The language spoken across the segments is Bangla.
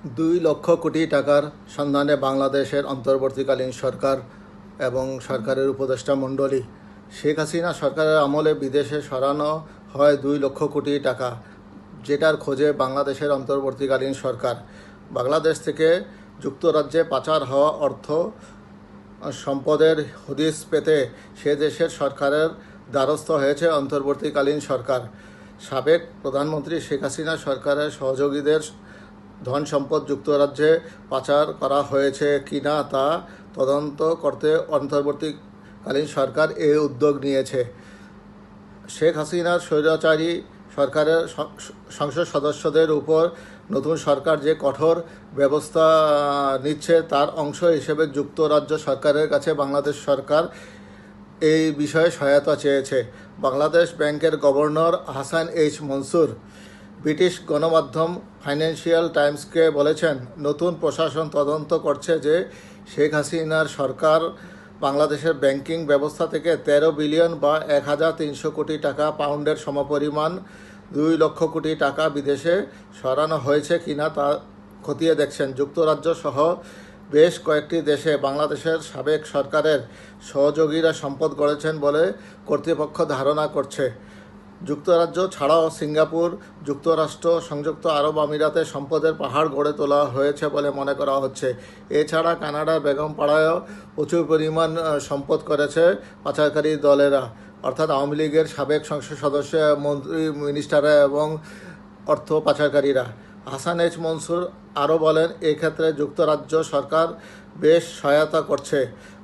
দুই লক্ষ কোটি টাকার সন্ধানে বাংলাদেশের অন্তর্বর্তীকালীন সরকার এবং সরকারের উপদেষ্টা মণ্ডলী শেখ হাসিনা সরকারের আমলে বিদেশে সরানো হয় দুই লক্ষ কোটি টাকা, যেটার খোঁজে বাংলাদেশের অন্তর্বর্তীকালীন সরকার। বাংলাদেশ থেকে যুক্তরাজ্যে পাচার হওয়া অর্থ সম্পদের হদিস পেতে সে দেশের সরকারের দ্বারস্থ হয়েছে অন্তর্বর্তীকালীন সরকার। সাবেক প্রধানমন্ত্রী শেখ হাসিনা সরকারের সহযোগীদের ধন সম্পদ যুক্তরাজ্যে পাচার করা হয়েছে কিনা তা তদন্ত করতে অন্তর্বর্তীকালীন সরকার এই উদ্যোগ নিয়েছে। শেখ হাসিনার স্বৈরাচারী সরকারের সংসদ সদস্যদের উপর নতুন সরকার যে কঠোর ব্যবস্থা নিচ্ছে তার অংশ হিসেবে যুক্তরাজ্য সরকারের কাছে বাংলাদেশ সরকার এই বিষয়ে সহায়তা চেয়েছে। বাংলাদেশ ব্যাংকের governor Hasan H Mansur British গণমাধ্যম ফাইন্যান্সিয়াল টাইমসকে বলেছেন, নতুন প্রশাসন তদন্ত করছে যে শেখ হাসিনার সরকার বাংলাদেশের ব্যাংকিং ব্যবস্থা থেকে তেরো বিলিয়ন বা এক হাজার তিনশো কোটি টাকা পাউন্ডের সমপরিমাণ দুই লক্ষ কোটি টাকা বিদেশে সরানো হয়েছে কিনা তা খতিয়ে দেখছেন যুক্তরাজ্য সহ বেশ কয়েকটি দেশে বাংলাদেশের সাবেক সরকারের সহযোগীরা সম্পদ গড়েছেন বলে কর্তৃপক্ষ ধারণা করছে। যুক্তরাজ্য ছাড়াও সিঙ্গাপুর, যুক্তরাষ্ট্র, সংযুক্ত আরব আমিরাতে সম্পদের পাহাড় গড়ে তোলা হয়েছে বলে মনে করা হচ্ছে। এছাড়া কানাডা বেগমপাড়ায়ও প্রচুর পরিমাণ সম্পদ করেছে পাচারকারী দলেরা। অর্থাৎ আওয়ামী লীগের সাবেক সংসদ সদস্য, মন্ত্রী মিনিস্টাররা এবং অর্থ পাচারকারীরা। হাসান এইচ মনসুর আরও বলেন, এক্ষেত্রে যুক্তরাজ্য সরকার বেশ সহায়তা করছে।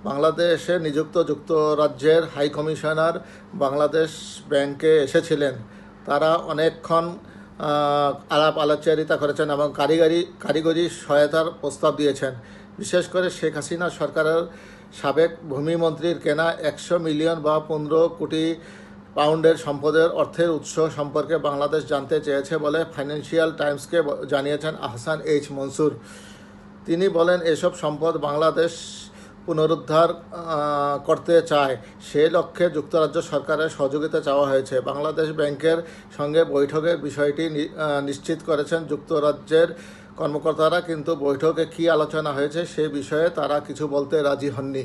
বাংলাদেশে নিযুক্ত যুক্তরাজ্যের হাই কমিশনার বাংলাদেশ ব্যাংকে এসেছিলেন। তারা অনেকক্ষণ আলাপ আলাপচারিতা করেছেন এবং কারিগরি কারিগরি সহায়তার প্রস্তাব দিয়েছেন। বিশেষ করে শেখ হাসিনা সরকারের সাবেক ভূমিমন্ত্রীর কেনা একশো মিলিয়ন বা পনেরো কোটি পাউন্ডের সম্পদের অর্থের উৎস সম্পর্কে বাংলাদেশ জানতে চেয়েছে বলে ফাইন্যান্সিয়াল টাইমসকে জানিয়েছেন আহসান এইচ মনসুর। তিনি বলেন, এসব সম্পদ বাংলাদেশ পুনরুদ্ধার করতে চায়। সে লক্ষ্যে যুক্তরাজ্য সরকারের সহযোগিতা চাওয়া হয়েছে। বাংলাদেশ ব্যাংকের সঙ্গে বৈঠকের বিষয়টি নিশ্চিত করেছেন যুক্তরাজ্যের কর্মকর্তারা। কিন্তু বৈঠকে কি আলোচনা হয়েছে সে বিষয়ে তারা কিছু বলতে রাজি হননি।